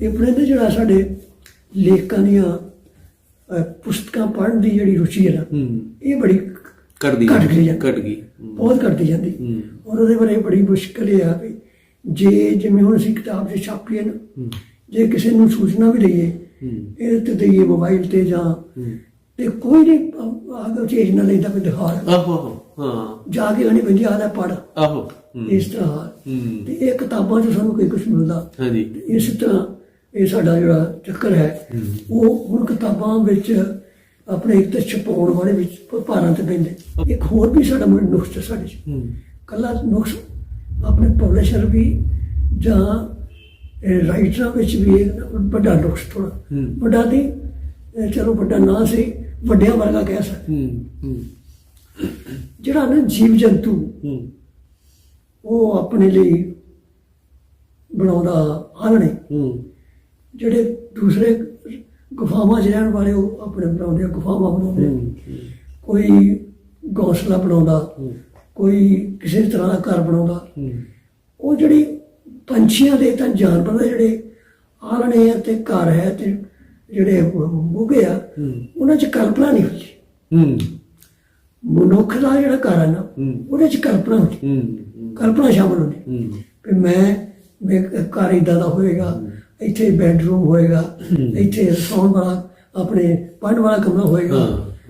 ਇਹ ਆਪਣੇ ਜਿਹੜਾ ਸਾਡੇ ਲੇਖਕਾਂ ਦੀਆਂ ਪੁਸਤਕਾਂ ਪੜ੍ਹਨ ਦੀ ਜਿਹੜੀ ਰੁਚੀ ਹੈ ਨਾ ਹੂੰ। ਇਹ ਬੜੀ ਕਰਦੀ ਘੱਟ ਗਈ ਹੈ। ਹੂੰ। ਬਹੁਤ ਘਟਦੀ ਜਾਂਦੀ। ਹੂੰ। ਔਰ ਉਹਦੇ ਬਾਰੇ ਬੜੀ ਮੁਸ਼ਕਲ ਇਹ ਆ ਵੀ ਜੇ ਜਿਵੇਂ ਹੁਣ ਅਸੀਂ ਕਿਤਾਬ 'ਚ ਛਾਪੀ ਹੈ ਨਾ ਹੂੰ। ਜੇ ਕਿਸੇ ਨੂੰ ਸੂਚਨਾ ਵੀ ਦਈਏ ਹੂੰ। ਇਹ ਤੇ ਦਈਏ ਮੋਬਾਈਲ ਤੇ ਜਾਂ ਹੂੰ। ਤੇ ਕੋਈ ਨਹੀਂ ਆਗੇ ਚੀਜ਼ ਨਾ ਲੈਂਦਾ ਕੋਈ ਦਿਖਾ। ਆਹੋ ਹਾਂ। ਜਾ ਕੇ ਉਹਨੇ ਬੰਦੀ ਆਦਾ ਪੜ ਆਹੋ ਹੂੰ। ਇਸ ਤਰ੍ਹਾਂ। ਹੂੰ। ਤੇ ਇਹ ਕਿਤਾਬਾਂ 'ਚ ਸਾਨੂੰ ਕੋਈ ਕੁਝ ਮਿਲਦਾ। ਹਾਂਜੀ। ਇਸ ਤਰ੍ਹਾਂ ਇਹ ਸਾਡਾ ਜਿਹੜਾ ਚੱਕਰ ਹੈ ਉਹ ਹੁਣ ਕਿਤਾਬਾਂ ਵਿੱਚ ਆਪਣੇ ਇੱਕ ਤਾਂ ਛਪਾਉਣ ਵਾਲੇ ਵਿੱਚ ਭਾਰਾਂ ਤੇ ਪੈਂਦੇ। ਇੱਕ ਹੋਰ ਵੀ ਸਾਡਾ ਮੁੱਢ ਨੁਕਸ ਸਾਡੇ 'ਚ। ਕੱਲਾ ਨੁਕਸ ਆਪਣੇ ਪਬਲਿਸ਼ਰ ਵੀ ਜਾਂ ਰਾਈਟਰਾਂ ਵਿੱਚ ਵੀ ਇਹ ਵੱਡਾ ਨੁਕਸ ਥੋੜਾ। ਵੱਡਾ ਨਹੀਂ ਚਲੋ ਵੱਡਾ ਨਾ ਸੀ ਵੱਡਿਆਂ ਵਰਗਾ ਕਹਿ ਸਕਦੇ। ਜਿਹੜਾ ਨਾ ਜੀਵ ਜੰਤੂ ਉਹ ਆਪਣੇ ਲਈ ਬਣਾਉਂਦਾ ਆਲਣੇ ਜਿਹੜੇ ਦੂਸਰੇ ਗੁਫਾਵਾਂ 'ਚ ਰਹਿਣ ਵਾਲੇ ਉਹ ਆਪਣੇ ਬਣਾਉਂਦੇ ਗੁਫਾਵਾਂ ਬਣਾਉਂਦੇ ਕੋਈ ਘੋਂਸਲਾ ਬਣਾਉਂਦਾ। ਕੋਈ ਕਿਸੇ ਤਰ੍ਹਾਂ ਦਾ ਘਰ ਬਣਾਉਂਦਾ। ਉਹ ਜਿਹੜੀ ਪੰਛੀਆਂ ਦੇ ਤਾਂ ਜਾਨਵਰ ਦੇ ਜਿਹੜੇ ਆਲਣੇ ਆ ਤੇ ਘਰ ਹੈ ਤੇ ਜਿਹੜੇ ਬੁਗੇ ਆ। ਉਹਨਾਂ 'ਚ ਕਲਪਨਾ ਨਹੀਂ ਹੁੰਦੀ। ਮਨੁੱਖ ਦਾ ਜਿਹੜਾ ਘਰ ਹੈ ਨਾ। ਉਹਦੇ 'ਚ ਕਲਪਨਾ ਹੁੰਦੀ। ਕਲਪਨਾ ਸ਼ਾਮਲ ਹੁੰਦੀ। ਵੀ ਮੈਂ ਮੈਂ ਘਰ ਇਦਾਂ ਦਾ ਹੋਏਗਾ ਇੱਥੇ ਬੈੱਡਰੂਮ ਹੋਏਗਾ ਇੱਥੇ ਸੌਣ ਵਾਲਾ ਆਪਣੇ ਪੜ੍ਹਨ ਵਾਲਾ ਕਮਰਾ ਹੋਏਗਾ।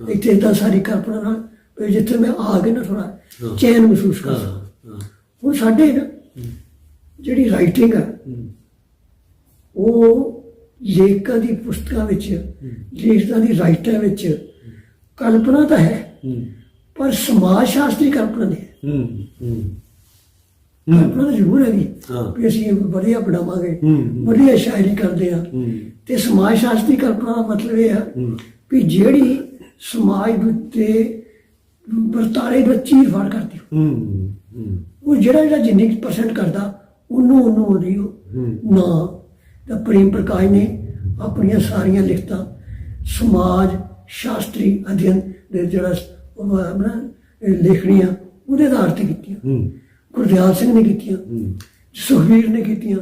ਇੱਥੇ ਇਦਾਂ ਸਾਰੀ ਕਲਪਨਾ ਨਾਲ ਵੀ ਜਿੱਥੇ ਮੈਂ ਆ ਕੇ ਨਾ ਥੋੜਾ। ਚੈਨ ਮਹਿਸੂਸ ਕਰ ਸਕਾਂ। ਹੁਣ ਸਾਡੇ ਨਾ ਜਿਹੜੀ ਰਾਈਟਿੰਗ ਹੈ ਹੂੰ। ਉਹ ਲੇਖਕਾਂ ਦੀ ਪੁਸਤਕਾਂ ਵਿੱਚ ਲੇਖਕਾਂ ਦੀ ਰਾਈਟਾਂ ਵਿੱਚ ਕਲਪਨਾ ਤਾਂ ਹੈ ਪਰ ਸਮਾਜ ਸ਼ਾਸਤਰੀ ਕਲਪਨਾ ਨਹੀਂ ਹੂੰ। ਕਲਪਨਾ ਜ਼ਰੂਰ ਹੈਗੀ। ਵੀ ਅਸੀਂ ਵਧੀਆ ਬਣਾਵਾਂਗੇ। ਵਧੀਆ ਸ਼ਾਇਰੀ ਕਰਦੇ ਆ। ਤੇ ਸਮਾਜ ਸ਼ਾਸਤਰੀ ਕਲਪਨਾ ਦਾ ਮਤਲਬ ਇਹ ਆ। ਵੀ ਜਿਹੜੀ ਸਮਾਜ ਉੱਤੇ ਵਰਤਾਰੇ ਦਾ ਚੀਰ ਫਾੜ ਕਰਦੀ ਉਹ ਜਿਹੜਾ ਜਿਹੜਾ ਜਿੰਨੀ ਪਰਸੈਂਟ ਕਰਦਾ ਉਹਨੂੰ ਉਹਨੂੰ ਉਹਦੀ। ਨਾ ਤਾਂ ਪ੍ਰੇਮ ਪ੍ਰਕਾਸ਼ ਨੇ ਆਪਣੀਆਂ ਸਾਰੀਆਂ ਲਿਖਤਾਂ ਸਮਾਜ ਸ਼ਾਸਤਰੀ ਅਧਿਐਨ ਦੇ ਜਿਹੜਾ ਉਹ ਆਪਣਾ ਲਿਖਣੀਆਂ ਉਹਦੇ ਆਧਾਰ ਤੇ ਕੀਤੀਆਂ। ਗੁਰਦਿਆਲ ਸਿੰਘ ਨੇ ਕੀਤੀਆਂ ਸੁਖਵੀਰ ਨੇ ਕੀਤੀਆਂ।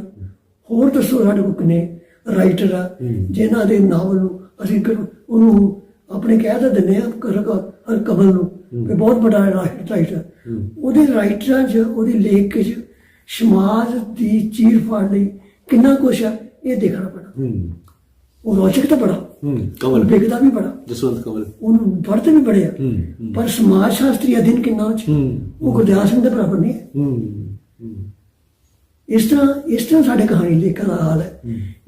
ਹੋਰ ਦੱਸੋ ਸਾਡੇ ਕੋਲ ਕਿੰਨੇ ਰਾਈਟਰ ਆ ਜਿਨ੍ਹਾਂ ਦੇ ਨਾਵਲ ਨੂੰ ਅਸੀਂ ਉਹਨੂੰ ਆਪਣੇ ਕਹਿ ਤਾਂ ਦਿੰਦੇ ਆ ਕਰ ਹਰ ਕਬਲ ਨੂੰ ਕਿ ਬਹੁਤ ਵੱਡਾ ਰਾਈਟਰ ਉਹਦੇ ਰਾਈਟਰਾਂ 'ਚ ਉਹਦੀ ਲੇਖ 'ਚ ਸਮਾਜ ਦੀ ਚੀਰ ਫਾੜ ਲਈ ਕਿੰਨਾ ਕੁਛ ਆ ਇਹ ਦੇਖਣਾ ਪੈਣਾ। ਉਹ ਰੋਚਕ ਤਾਂ ਬੜਾ। ਹੂੰ। ਕਮਲ। ਵਿਕਦਾ ਵੀ ਬੜਾ। ਜਸਵੰਤ ਕਮਲ। ਉਹਨੂੰ ਪੜ੍ਹਦੇ ਵੀ ਬੜੇ ਆ। ਪਰ ਸਮਾਜ ਸ਼ਾਸਤਰੀ ਅਧਿਨ ਕਿੰਨਾ ਉਹ 'ਚ ਉਹ ਗੁਰਦਿਆਲ ਸਿੰਘ ਦੇ ਬਰਾਬਰ ਨਹੀਂ ਹੂੰ। ਇਸ ਤਰ੍ਹਾਂ ਇਸ ਤਰ੍ਹਾਂ ਸਾਡੇ ਕਹਾਣੀ ਲੇਖਣ ਦਾ ਹਾਲ ਹੈ।